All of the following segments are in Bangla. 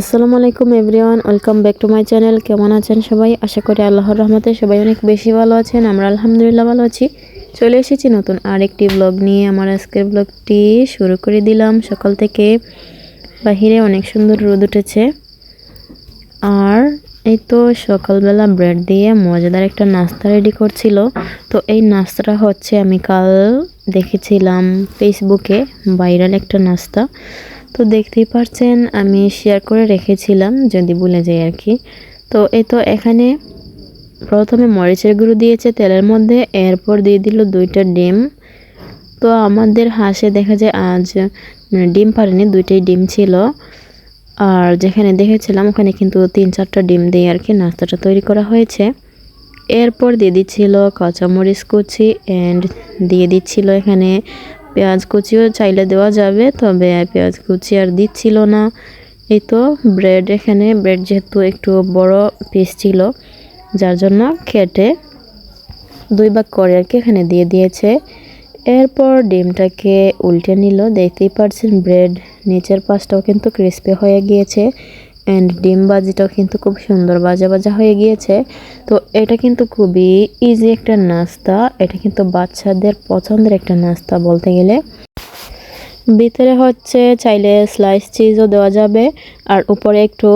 আসসালামু আলাইকুম everyone, welcome back to my channel. কেমন আছেন সবাই? আশা করি আল্লাহর রহমতে সবাই অনেক বেশি ভালো আছেন। আমরা আলহামদুলিল্লাহ ভালো আছি। চলে এসেছি নতুন আরেকটি ব্লগ নিয়ে। আমার আজকের ব্লগটি শুরু করে দিলাম। সকাল থেকে বাহিরে অনেক সুন্দর রোদ উঠেছে। আর এই তো সকালবেলা ব্রেড দিয়ে মজাদার একটা নাস্তা রেডি করছিল। তো এই নাস্তাটা হচ্ছে আমি কাল দেখেছিলাম ফেসবুকে ভাইরাল একটা নাস্তা। তো দেখতেই পারছেন, আমি শেয়ার করে রেখেছিলাম, যদি ভুলে যাই আর কি। তো এই তো এখানে প্রথমে মরিচের গুঁড়ো দিয়েছে তেলের মধ্যে, এরপর দিয়ে দিল দুইটা ডিম। তো আমাদের হাঁসে দেখা যায় আজ মানে ডিম পারেনি দুইটাই ডিম ছিল। আর যেখানে দেখেছিলাম, ওখানে কিন্তু তিন চারটা ডিম দিয়ে আর কি নাস্তাটা তৈরি করা হয়েছে। এরপর দিয়ে দিচ্ছিল কাঁচামরিচ কুচি অ্যান্ড দিয়ে দিচ্ছিল এখানে পেঁয়াজ কুচিও চাইলে দেওয়া যাবে, তবে পেঁয়াজ কুচি আর দিচ্ছিল না। এই তো ব্রেড এখানে, ব্রেড যেহেতু একটু বড় পিস ছিল, যার জন্য কেটে দুই ভাগ করে আর কি এখানে দিয়ে দিয়েছে। এরপর ডিমটাকে উল্টে নিল, দেখতেই পারছেন ব্রেড নিচের পাশটাও কিন্তু ক্রিস্পি হয়ে গিয়েছে। অ্যান্ড ডিম বাজিটাও কিন্তু খুব সুন্দর বাজা বাজা হয়ে গিয়েছে। তো এটা কিন্তু খুবই ইজি একটা নাস্তা। এটা কিন্তু বাচ্চাদের পছন্দের একটা নাস্তা বলতে গেলে। ভিতরে হচ্ছে চাইলে স্লাইস চিজও দেওয়া যাবে। আর উপরে একটু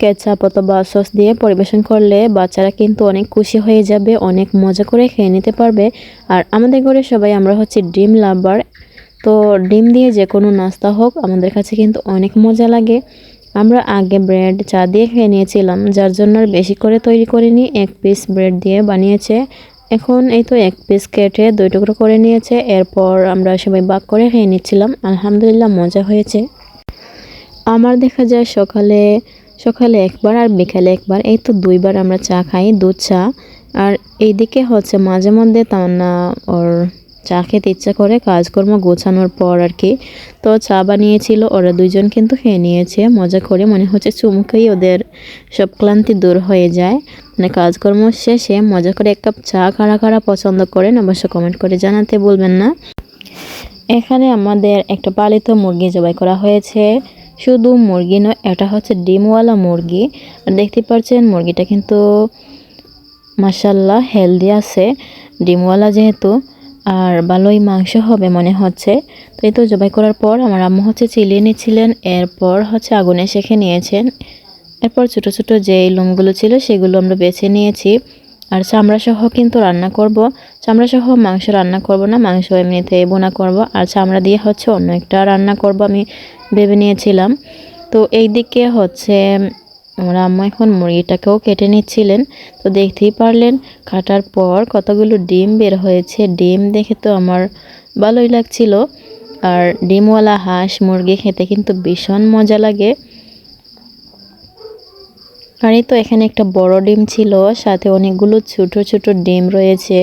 কেচাপ অথবা সস দিয়ে পরিবেশন করলে বাচ্চারা কিন্তু অনেক খুশি হয়ে যাবে, অনেক মজা করে খেয়ে নিতে পারবে। আর আমাদের ঘরে সবাই আমরা হচ্ছে ডিম লাভার। তো ডিম দিয়ে যে কোনো নাস্তা হোক, আমাদের কাছে কিন্তু অনেক মজা লাগে। আমরা আগে ব্রেড চা দিয়ে খেয়ে নিয়েছিলাম, যার জন্য আর বেশি করে তৈরি করিনি। এক পিস ব্রেড দিয়ে বানিয়েছে। এখন এই তো এক পিস কেটে দুই টুকরো করে নিয়েছে। এরপর আমরা সবাই বাক করে খেয়ে নিচ্ছিলাম। আলহামদুলিল্লাহ মজা হয়েছে। আমার দেখা যায় সকালে সকালে একবার আর বিকালে একবার। এই তো দুইবার আমরা চা খাই, দুধ চা। আর এইদিকে হচ্ছে মাঝে মধ্যে তামান্না ওর চা খেতে ইচ্ছা করে কাজকর্ম গোছানোর পর আর কি। তো চা বানিয়েছিল, ওরা দুইজন কিন্তু খেয়ে নিয়েছে। মজা করে মনে হচ্ছে চুমুকেই ওদের সব ক্লান্তি দূর হয়ে যায়। মানে কাজকর্ম শেষে মজা করে এক কাপ চা কারা কারা পছন্দ করেন অবশ্য কমেন্ট করে জানাতে বলবেন না। এখানে আমাদের একটা পালিত মুরগি জবাই করা হয়েছে। শুধু মুরগি নয়, এটা হচ্ছে ডিমওয়ালা মুরগি। দেখতে পাচ্ছেন মুরগিটা কিন্তু মাসাল্লাহ হেলদি আছে। ডিমওয়ালা যেহেতু আর ভালোই মাংস হবে মনে হচ্ছে। তো এই তো জবাই করার পর আমার আম্মু হচ্ছে চিলিয়ে নিচ্ছিলেন, এরপর হচ্ছে আগুনে শেখে নিয়েছেন। এরপর ছোট ছোট যে লোমগুলো ছিল সেগুলো আমরা বেছে নিয়েছি। আর চামড়া সহ কিন্তু রান্না করব। চামড়া সহ মাংস রান্না করব না, মাংস এমনিতে বোনা করব। আর চামড়া দিয়ে হচ্ছে অন্য একটা রান্না করব আমি ভেবে নিয়েছিলাম। তো এই দিকে হচ্ছে আমার আম্মা এখন মুরগিটাকেও কেটে নিচ্ছিলেন। তো দেখতেই পারলেন, কাটার পর কতগুলো ডিম বের হয়েছে। ডিম দেখে তো আমার ভালোই লাগছিল। আর ডিমওয়ালা হাঁস মুরগি খেতে কিন্তু ভীষণ মজা লাগে। আর তো এখানে একটা বড় ডিম ছিল, সাথে অনেকগুলো ছোট ছোট ডিম রয়েছে।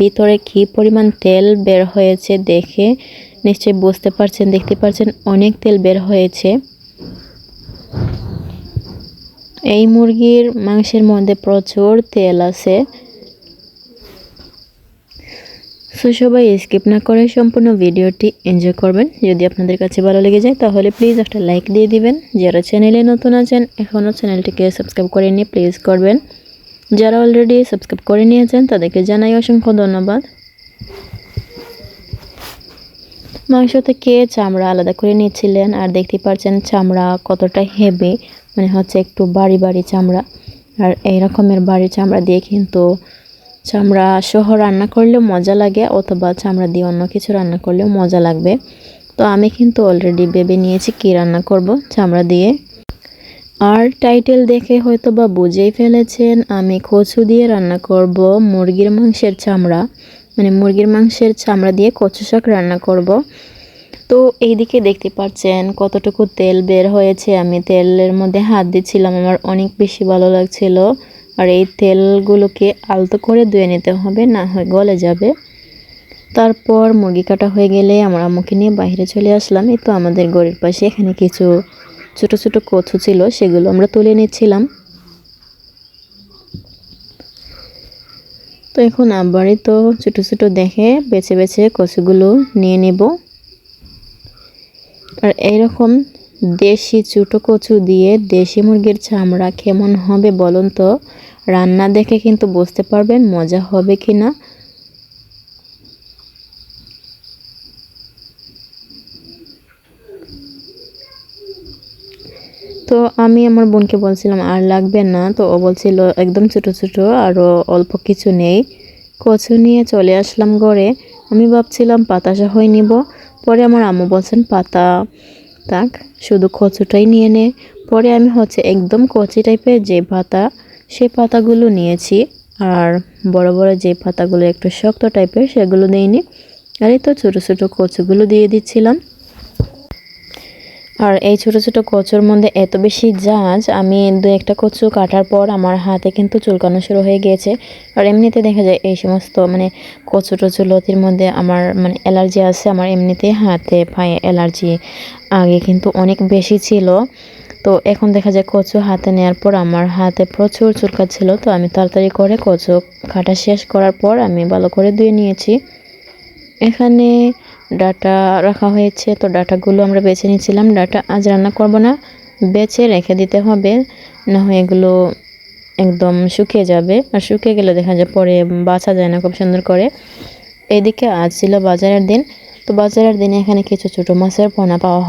ভিতরে কি পরিমাণ তেল বের হয়েছে দেখে নিশ্চয়ই বুঝতে পারছেন, দেখতে পাচ্ছেন অনেক তেল বের হয়েছে। এই মুরগির মাংসের মধ্যে প্রচুর তেল আছে। সো সবাই স্কিপ না করে সম্পূর্ণ ভিডিওটি এনজয় করবেন। যদি আপনাদের কাছে ভালো লেগে যায়, তাহলে প্লিজ একটা লাইক দিয়ে দিবেন। যারা চ্যানেলে নতুন আছেন, এখনও চ্যানেলটিকে সাবস্ক্রাইব করে নিয়ে প্লিজ করবেন। যারা অলরেডি সাবস্ক্রাইব করে নিয়েছেন, তাদেরকে জানাই অসংখ্য ধন্যবাদ। মাংস থেকে চামড়া আলাদা করে নিয়েছিলেন আর দেখতে পাচ্ছেন চামড়া কতটা হেভি মানে হচ্ছে একটু বাড়ি বাড়ি চামড়া। আর এই রকমের বাড়ি চামড়া দিয়ে কিন্তু চামড়া সহ রান্না করলেও মজা লাগে, অথবা চামড়া দিয়ে অন্য কিছু রান্না করলেও মজা লাগবে। তো আমি কিন্তু অলরেডি ভেবে নিয়েছি কি রান্না করব চামড়া দিয়ে। আর টাইটেল দেখে হয়তো বা বুঝেই ফেলেছেন, আমি কচু দিয়ে রান্না করব মুরগির মাংসের চামড়া। মানে মুরগির মাংসের চামড়া দিয়ে কচু শাক রান্না করব। তো এইদিকে দেখতে পাচ্ছেন কতটুকু তেল বের হয়েছে। আমি তেলের মধ্যে হাত দিচ্ছিলাম, আমার অনেক বেশি ভালো লাগছিল। আর এই তেলগুলোকে আলতো করে ধুয়ে নিতে হবে, না হয় গলে যাবে। তারপর মুরগি কাটা হয়ে গেলে আমার আম্মুকে নিয়ে বাইরে চলে আসলাম। এই তো আমাদের গড়ের পাশে এখানে কিছু ছোট ছোট কচু ছিল, সেগুলো আমরা তুলে নিচ্ছিলাম। তো এখন আবারই তো ছোট ছোট দেখে বেছে বেছে কচুগুলো নিয়ে নেব। আর এইরকম দেশি ছোটো কচু দিয়ে দেশি মুরগির চামড়া কেমন হবে বলুন তো? রান্না দেখে কিন্তু বুঝতে পারবেন মজা হবে কি না। তো আমি আমার বোনকে বলছিলাম, আর লাগবে না? তো ও বলছিল, একদম ছোট ছোট আরও অল্প কিছু নেই। কচু নিয়ে চলে আসলাম ঘরে। আমি ভাবছিলাম পাতা হয়ে নিব। পরে আমার আম্মু বলছেন, পাতা, তাক, শুধু কচুটাই নিয়ে নে। পরে আমি হচ্ছে একদম কচি টাইপের যে পাতা, সে পাতাগুলো নিয়েছি। আর বড় বড় যে পাতাগুলো একটু শক্ত টাইপের, সেগুলো দিইনি আর এই তো ছোটো ছোটো কচুগুলো দিয়ে দিচ্ছিলাম। আর এই ছোট ছোট কচুর মধ্যে এত বেশি জাজ, আমি দু একটা কচু কাটার পর আমার হাতে কিন্তু চুলকানো শুরু হয়ে গিয়েছে। আর এমনিতে দেখা যায় এই সমস্ত মানে কচু টচু লতির মধ্যে আমার মানে অ্যালার্জি আছে, আমার এমনিতে হাতে পায়ে অ্যালার্জি আগে কিন্তু অনেক বেশি ছিল। তো এখন দেখা যায় কচু হাতে নেওয়ার পর আমার হাতে প্রচুর চুলকাচ্ছিল, তো আমি তাড়াতাড়ি করে কচু কাটা শেষ করার পর আমি ভালো করে ধুয়ে নিয়েছি। এখানে ডাটা রাখা হয়েছে, তো ডাটাগুলো আমরা বেছে নিয়েছিলাম। ডাটা আজ রান্না করব না, বেছে রেখে দিতে হবে, না হয় এগুলো একদম শুকিয়ে যাবে। আর শুকিয়ে গেলে দেখা যায় পরে বাছা যায় না খুব সুন্দর করে। এদিকে আজ ছিল বাজারের দিন, তো বাজারের দিনে এখানে কিছু ছোটো মাছের পোনা পাওয়া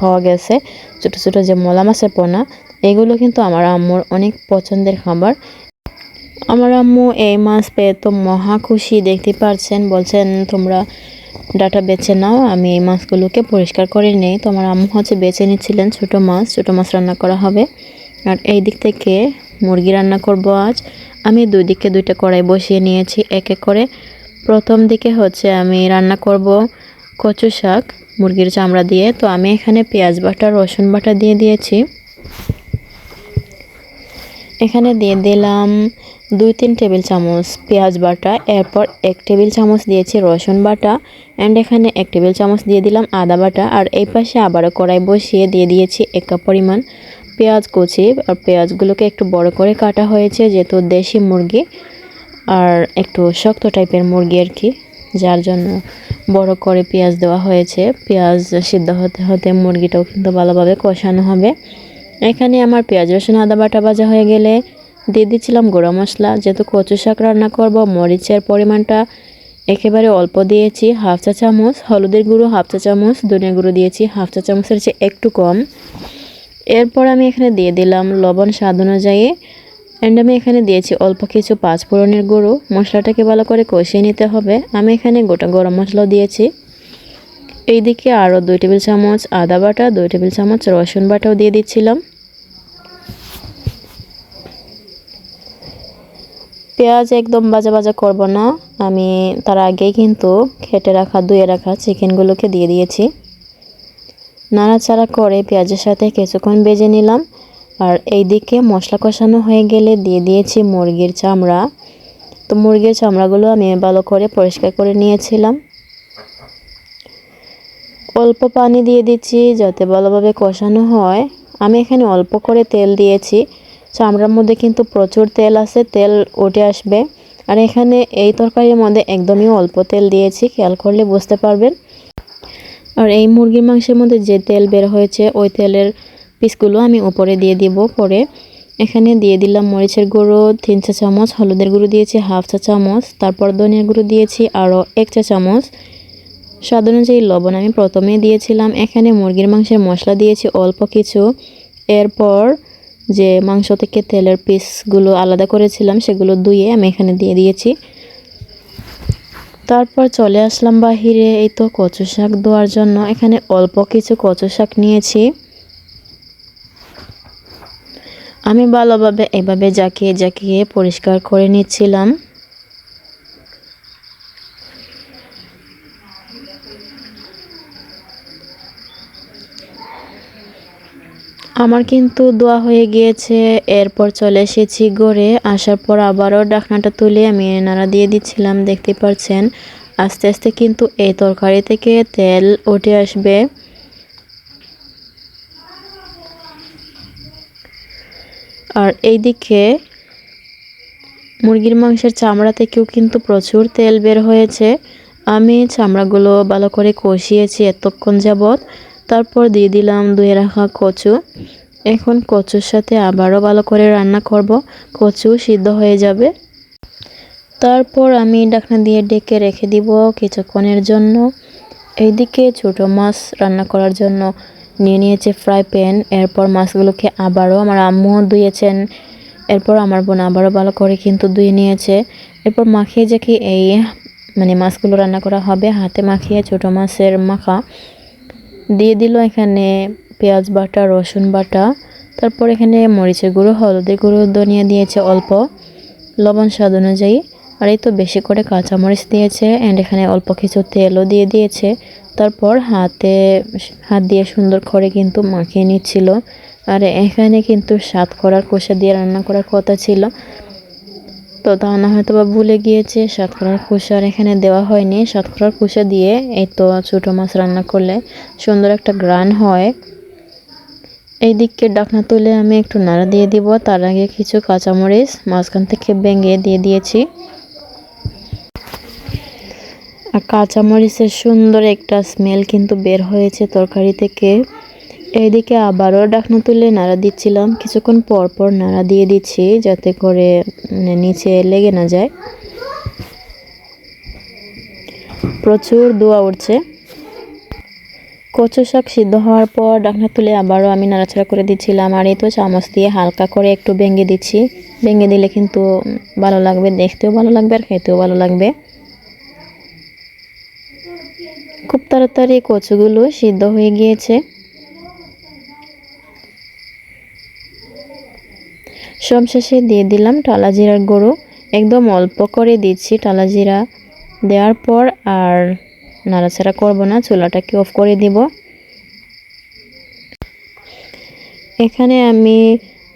পাওয়া গেছে। ছোটো ছোটো যে মলা মাছের পোনা, এগুলো কিন্তু আমার আম্মুর অনেক পছন্দের খাবার। আমার আম্মু এই মাছ পেয়ে তো মহা খুশি, দেখতে পারছেন, বলছেন তোমরা ডাটা বেছে নাও। আমি এই মাছগুলোকে পরিষ্কার করে নেই। তো আমার আম্মু হচ্ছে বেছে নিচ্ছিলেন ছোটো মাছ। ছোটো মাছ রান্না করা হবে। আর এই দিক থেকে মুরগি রান্না করব আজ। আমি দুই দিকে দুইটা কড়াই বসিয়ে নিয়েছি এক এক করে। প্রথম দিকে হচ্ছে আমি রান্না করব কচু শাক, মুরগির চামড়া দিয়ে। তো আমি এখানে পেঁয়াজ বাটা, রসুন বাটা দিয়ে দিয়েছি। এখানে দিয়ে দিলাম দুই তিন টেবিল চামচ পেঁয়াজ বাটা, এরপর এক টেবিল চামচ দিয়েছি রসুন বাটা অ্যান্ড এখানে এক টেবিল চামচ দিয়ে দিলাম আদা বাটা, আর এই পাশে আবারও কড়াই বসিয়ে দিয়ে দিয়েছি এক কাপ পরিমাণ পেঁয়াজ কুচি। আর পেঁয়াজগুলোকে একটু বড় করে কাটা হয়েছে, যেহেতু দেশি মুরগি, আর একটু শক্ত টাইপের মুরগি আর কি, যার জন্য বড় করে পেঁয়াজ দেওয়া হয়েছে। পেঁয়াজ সিদ্ধ হতে হতে মুরগিটাও কিন্তু ভালোভাবে কষানো হবে। এখানে আমার পেঁয়াজ, রসুন, আদা, বাটা ভাজা হয়ে গেলে দিয়ে দিচ্ছিলাম গুঁড়ো মশলা। যেহেতু কচু শাক রান্না করব, মরিচের পরিমাণটা একেবারে অল্প দিয়েছি, হাফ চা চামচ। হলুদের গুঁড়ো, হাফ চা চামচ। ধনিয়া গুঁড়ো দিয়েছি, হাফ চা চামচের চেয়ে একটু কম। এরপর আমি এখানে দিয়ে দিলাম লবণ স্বাদ অনুযায়ী। অ্যান্ড আমি এখানে দিয়েছি অল্প কিছু পাঁচ ফোড়নের গুঁড়ো। মশলাটাকে ভালো করে কষিয়ে নিতে হবে। আমি এখানে গোটা গরম মশলাও দিয়েছি। এইদিকে আরও দুই টেবিল চামচ আদা বাটা, দুই টেবিল চামচ রসুন বাটাও দিয়ে দিচ্ছিলাম। পেঁয়াজ একদম বাজা বাজা করব না। আমি তার আগেই কিন্তু খেটে রাখা, ধুয়ে রাখা চিকেনগুলোকে দিয়ে দিয়েছি। নাড়াচাড়া করে পেঁয়াজের সাথে কিছুক্ষণ বেজে নিলাম। আর এই দিকে মশলা কষানো হয়ে গেলে দিয়ে দিয়েছি মুরগির চামড়া। তো মুরগির চামড়াগুলো আমি ভালো করে পরিষ্কার করে নিয়েছিলাম। অল্প পানি দিয়ে দিচ্ছি যাতে ভালোভাবে কষানো হয়। আমি এখানে অল্প করে তেল দিয়েছি। চামড়ার মধ্যে কিন্তু প্রচুর তেল আছে, তেল উঠে আসবে। আর এখানে এই তরকারির মধ্যে একদমই অল্প তেল দিয়েছি, খেয়াল করলে বুঝতে পারবেন। আর এই মুরগির মাংসের মধ্যে যে তেল বের হয়েছে, ওই তেলের পিসগুলো আমি উপরে দিয়ে দিব পরে। এখানে দিয়ে দিলাম মরিচের গুঁড়ো, তিন চা চামচ, হলুদের গুঁড়ো দিয়েছি, হাফ চা চামচ, তারপর ধনিয়ার গুঁড়ো দিয়েছি, আরও এক চা চামচ। স্বাদ অনুযায়ী লবণ আমি প্রথমে দিয়েছিলাম। এখানে মুরগির মাংসের মশলা দিয়েছি অল্প কিছু। এরপর যে মাংস থেকে তেলের পিসগুলো আলাদা করেছিলাম, সেগুলো ধুয়ে আমি এখানে দিয়ে দিয়েছি। তারপর চলে আসলাম বাহিরে, এই তো কচু শাক ধোয়ার জন্য। এখানে অল্প কিছু কচু শাক নিয়েছি। আমি ভালোভাবে এভাবে জাকিয়ে জাকিয়ে পরিষ্কার করে নিচ্ছিলাম। আমার কিন্তু দোয়া হয়ে গিয়েছে। এরপর চলে এসেছি গড়ে। আসার পর আবারও ডাকনাটা তুলে আমি নাড়া দিয়ে দিচ্ছিলাম, দেখতে পাচ্ছেন আস্তে আস্তে কিন্তু এই তরকারি থেকে তেল উঠে আসবে। আর এই দিকে মুরগির মাংসের চামড়া থেকেও কিন্তু প্রচুর তেল বের হয়েছে। আমি চামড়াগুলো ভালো করে কষিয়েছি এতক্ষণ যাবৎ। তারপর দিয়ে দিলাম ধুয়ে রাখা কচু। এখন কচুর সাথে আবারও ভালো করে রান্না করব। কচু সিদ্ধ হয়ে যাবে। তারপর আমি ডাকনা দিয়ে ডেকে রেখে দিব কিছুক্ষণের জন্য। এইদিকে ছোট মাছ রান্না করার জন্য নিয়ে নিয়েছে ফ্রাই প্যান। এরপর মাছগুলোকে আবারও আমার আম্মু ধুয়েছেন। এরপর আমার বোন আবারও ভালো করে কিন্তু ধুয়ে নিয়েছে। এরপর মাখিয়ে যে কি এই মানে মাছগুলো রান্না করা হবে, হাতে মাখিয়ে ছোট মাছের মাখা। দিয়ে দিল এখানে পেঁয়াজ বাটা, রসুন বাটা, তারপর এখানে মরিচের গুঁড়ো, হলুদের গুঁড়ো, ধনিয়া দিয়েছে অল্প, লবণ স্বাদ অনুযায়ী, আর এই তো বেশি করে কাঁচামরিচ দিয়েছে অ্যান্ড এখানে অল্প কিছু তেলও দিয়ে দিয়েছে, তারপর হাতে হাত দিয়ে সুন্দর করে কিন্তু মাখিয়ে নিচ্ছিল, আর এখানে কিন্তু স্বাদ করার কষা দিয়ে রান্না করার কথা ছিল তো তা না হয়তো বা ভুলে গিয়েছে। সাতকরার কুষার এখানে দেওয়া হয়নি। সাতকরার কুষা দিয়ে এই তো ছোটো মাছ রান্না করলে সুন্দর একটা গ্রান হয়। এই দিককে ডাকনা তুলে আমি একটু নাড়া দিয়ে দিব। তার আগে কিছু কাঁচামরিচ মাঝখান থেকে ভেঙে দিয়ে দিয়েছি। আর কাঁচামরিচের সুন্দর একটা স্মেল কিন্তু বের হয়েছে তরকারি থেকে। এইদিকে আবারও ডাকনা তুলে নাড়া দিচ্ছিলাম। কিছুক্ষণ পর পর নাড়া দিয়ে দিচ্ছি যাতে করে মানে নিচে লেগে না যায়। প্রচুর দোয়া উঠছে। কচু শাক সিদ্ধ হওয়ার পর ডাকনা তুলে আবারও আমি নাড়াচাড়া করে দিচ্ছিলাম। আর এই তো চামচ দিয়ে হালকা করে একটু ভেঙে দিচ্ছি। ভেঙে দিলে কিন্তু ভালো লাগবে, দেখতেও ভালো লাগবে আর খেতেও ভালো লাগবে। খুব তাড়াতাড়ি কচুগুলো সিদ্ধ হয়ে গিয়েছে। সব শেষে দিয়ে দিলাম টালা জিরার গুঁড়ো। একদম অল্প করে দিচ্ছি টালা জিরা। দেওয়ার পর আর নাড়াচাড়া করব না, চুলাটাকে অফ করে দিব। এখানে আমি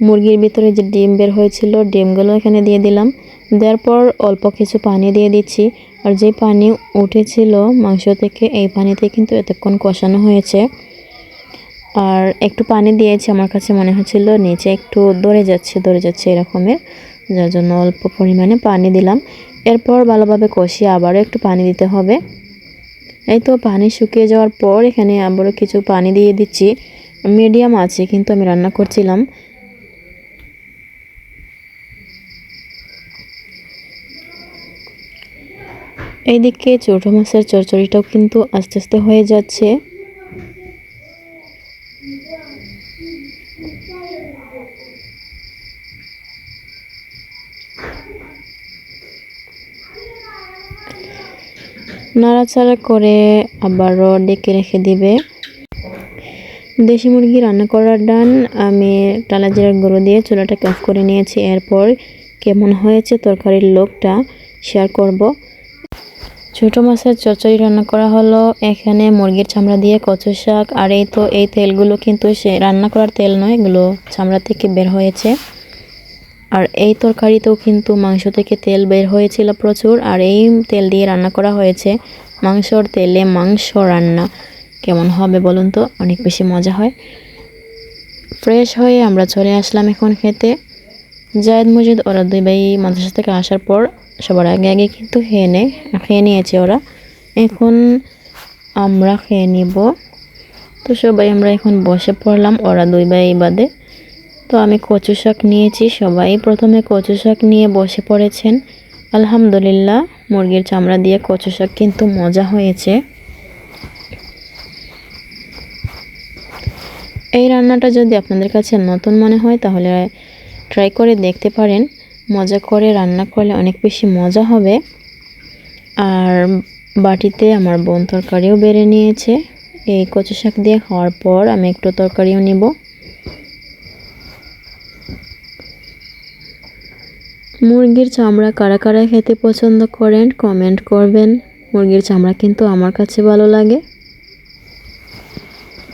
মুরগির ভিতরে যে ডিম বের হয়েছিল, ডিমগুলো এখানে দিয়ে দিলাম। দেওয়ার পর অল্প কিছু পানি দিয়ে দিচ্ছি। আর যে পানি উঠেছিল মাংস থেকে, এই পানিতে কিন্তু এতক্ষণ কষানো হয়েছে। আর একটু পানি দিয়েছি, আমার কাছে মনে হচ্ছিল নিচে একটু দরে যাচ্ছে দরে যাচ্ছে এরকমের, যার জন্য অল্প পরিমাণে পানি দিলাম। এরপর ভালোভাবে কষিয়ে আবারও একটু পানি দিতে হবে। এই তো পানি শুকিয়ে যাওয়ার পর এখানে আবারও কিছু পানি দিয়ে দিচ্ছি। মিডিয়াম আছে, কিন্তু আমি রান্না করছিলাম। এইদিকে ছোটো মাছের চরচড়িটাও কিন্তু আস্তে আস্তে হয়ে যাচ্ছে। নাড়াচাড়া করে আবারও ডেকে রেখে দিবে। দেশি মুরগি রান্না করার ডান, আমি টালা জিরার গুঁড়ো দিয়ে চুলাটাকে অফ করে নিয়েছি। এরপর কেমন হয়েছে তরকারির লোকটা শেয়ার করব। ছোটো মাছের চচ্চড়ি রান্না করা হলো। এখানে মুরগির চামড়া দিয়ে কচু শাক। আর এই তো, এই তেলগুলো কিন্তু সে রান্না করার তেল নয়, এগুলো চামড়া থেকে বের হয়েছে। আর এই তরকারিতেও কিন্তু মাংস থেকে তেল বের হয়েছিল প্রচুর, আর এই তেল দিয়ে রান্না করা হয়েছে মাংসর তেলে মাংস রান্না। কেমন হবে বলুন তো? অনেক বেশি মজা হয়। ফ্রেশ হয়ে আমরা চলে আসলাম এখন খেতে। জায়দ মজিদ, ওরা দুই ভাই মাদ্রাসা থেকে আসার পর সবার আগে আগে কিন্তু খেয়ে নেয় খেয়ে নিয়েছে ওরা। এখন আমরা খেয়ে নিব। তো সবাই আমরা এখন বসে পড়লাম, ওরা দুই ভাই বাদে। তো আমি কচু শাক নিয়েছি, সবাই প্রথমে কচু শাক নিয়ে বসে পড়েছেন। আলহামদুলিল্লাহ, মুরগির চামড়া দিয়ে কচু শাক কিন্তু মজা হয়েছে। এই রান্নাটা যদি আপনাদের কাছে নতুন মনে হয়, তাহলে ট্রাই করে দেখতে পারেন। মজা করে রান্না করলে অনেক বেশি মজা হবে। আর বাটিতে আমার বোন তরকারিও বেড়ে নিয়েছে। এই কচু শাক দিয়ে খাওয়ার পর আমি একটু তরকারিও নিব। মুরগির চামড়া কারা কারা খেতে পছন্দ করেন কমেন্ট করবেন। মুরগির চামড়া কিন্তু আমার কাছে ভালো লাগে।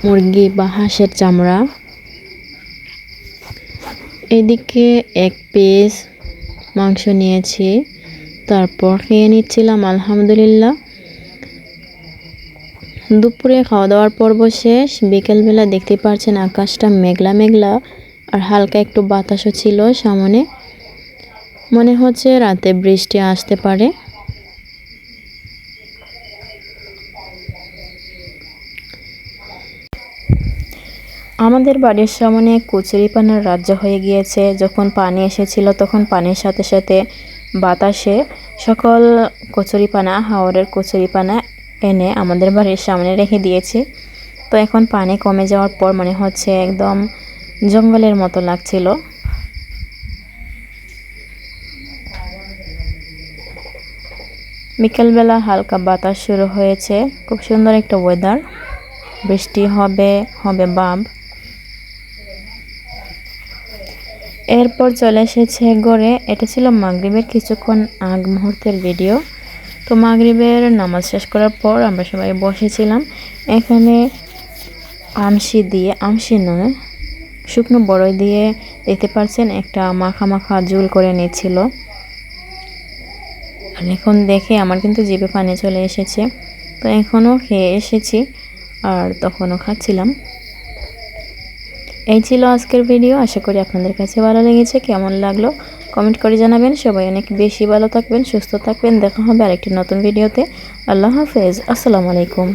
মুরগি বা হাঁসের চামড়া। এদিকে এক পিস মাংস নিয়েছি, তারপর খেয়ে নিচ্ছিলাম, আলহামদুলিল্লাহ। দুপুরে খাওয়া দাওয়ার পর্ব শেষ, বিকেলবেলা দেখতে পারছেন আকাশটা মেঘলা মেঘলা আর হালকা একটু বাতাসও ছিল সামনে। মনে হচ্ছে রাতে বৃষ্টি আসতে পারে। আমাদের বাড়ির সামনে কচুরিপানার রাজ্য হয়ে গিয়েছে। যখন পানি এসেছিল, তখন পানির সাথে সাথে বাতাসে সকল কচুরিপানা হাওড়ের কচুরিপানা এনে আমাদের বাড়ির সামনে রেখে দিয়েছে। তো এখন পানি কমে যাওয়ার পর মনে হচ্ছে একদম জঙ্গলের মতো লাগছিল। বিকেলবেলা হালকা বাতাস শুরু হয়েছে। খুব সুন্দর একটা ওয়েদার বৃষ্টি হবে হবে বাব এরপর চলে এসেছে গড়ে। এটা ছিল মাগরিবের কিছুক্ষণ আগ মুহূর্তের ভিডিও তো মাগরিবের নামাজ শেষ করার পর আমরা সবাই বসেছিলাম। এখানে আমশি দিয়ে, আমশি নয়, শুকনো বড়ই দিয়ে দেখতে পাচ্ছেন একটা মাখা মাখা জুল করে নিচ্ছিল আর এখন দেখে আমার কিন্তু জিভে পানি চলে এসেছে। তো এখনও খেয়ে এসেছি আর তখনও খাচ্ছিলাম। এই ছিল আজকের ভিডিও। আশা করি আপনাদের কাছে ভালো লেগেছে। কেমন লাগল? কমেন্ট করে জানাবেন। সবাই অনেক বেশি ভালো থাকবেন, সুস্থ থাকবেন। দেখা হবে আরেকটি নতুন ভিডিওতে। আল্লাহ হাফেজ। আসসালামু আলাইকুম।